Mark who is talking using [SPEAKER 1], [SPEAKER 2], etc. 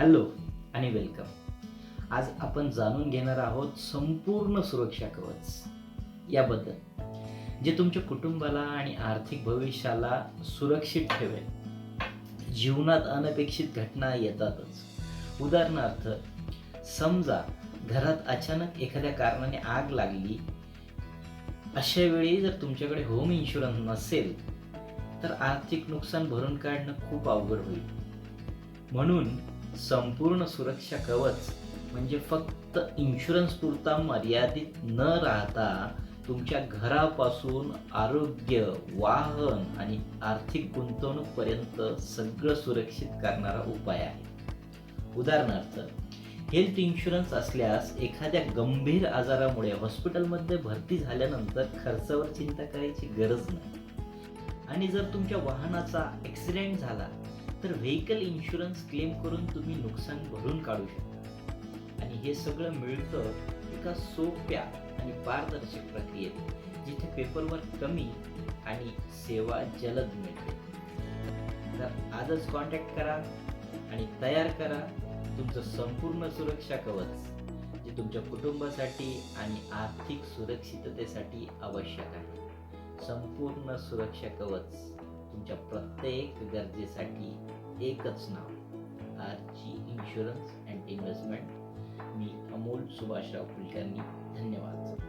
[SPEAKER 1] Hello आणि welcome. आज आपण जाणून घेणार आहोत संपूर्ण सुरक्षा कवच याबद्दल जे तुमच्या कुटुंबाला आणि आर्थिक भविष्याला सुरक्षित ठेवेल. जीवनात अनपेक्षित घटना येतातच. उदाहरणार्थ समजा घरात अचानक एखाद्या कारणाने आग लागली अशा वेळी जर तुमच्याकडे होम इन्शुरन्स नसेल तर आर्थिक नुकसान भरून काढणं खूप अवघड होईल. म्हणून संपूर्ण सुरक्षा कवच म्हणजे फक्त इन्शुरन्स पुरता मर्यादित न राहता तुमच्या घरापासून आरोग्य वाहन आणि आर्थिक गुंतवणूकपर्यंत सगळं सुरक्षित करणारा उपाय आहे. उदाहरणार्थ हेल्थ इन्शुरन्स असल्यास एखाद्या गंभीर आजारामुळे हॉस्पिटलमध्ये भरती झाल्यानंतर खर्चावर चिंता करायची गरज नाही. आणि जर तुमच्या वाहनाचा ॲक्सिडेंट झाला तर व्हेकल इन्शुरन्स क्लेम करून तुम्ही नुकसान भरून काढू शकता. आणि हे सगळं मिळतं एका सोप्या आणि पारदर्शक प्रक्रियेत जिथे पेपरवर्क कमी आणि सेवा जलद मिळते. तर आजच कॉन्टॅक्ट करा आणि तयार करा तुमचं संपूर्ण सुरक्षा कवच जे तुमच्या कुटुंबासाठी आणि आर्थिक सुरक्षिततेसाठी आवश्यक आहे. संपूर्ण सुरक्षा कवच. तुमच्या प्रत्येक गरजेसाठी एकच नाव आरची इन्शुरन्स अँड इन्व्हेस्टमेंट मी अमोल सुभाषराव कुलकर्णी धन्यवाद.